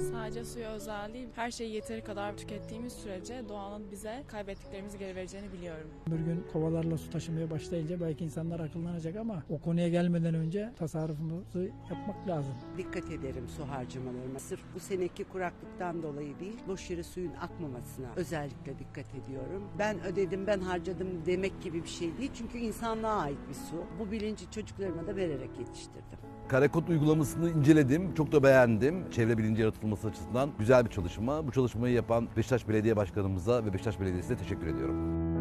Sadece suya özel değil, her şeyi yeteri kadar tükettiğimiz sürece doğanın bize kaybettiklerimizi geri vereceğini biliyorum. Bir gün kovalarla su taşımaya başlayınca belki insanlar akıllanacak ama o konuya gelmeden önce tasarrufumuzu yapmak lazım. Dikkat ederim su harcamalarıma. Sırf bu seneki kuraklıktan dolayı değil, boş yere suyun akmamasına özellikle dikkat ediyorum. Ben ödedim, ben harcadım demek gibi bir şey değil. Çünkü insanlığa ait bir su. Bu bilinci çocuklarıma da vererek yetiştirdim. Karekod uygulamasını inceledim. Çok da beğendim. Çevre bilinci yaratılması açısından güzel bir çalışma. Bu çalışmayı yapan Beşiktaş Belediye Başkanımıza ve Beşiktaş Belediyesi'ne teşekkür ediyorum.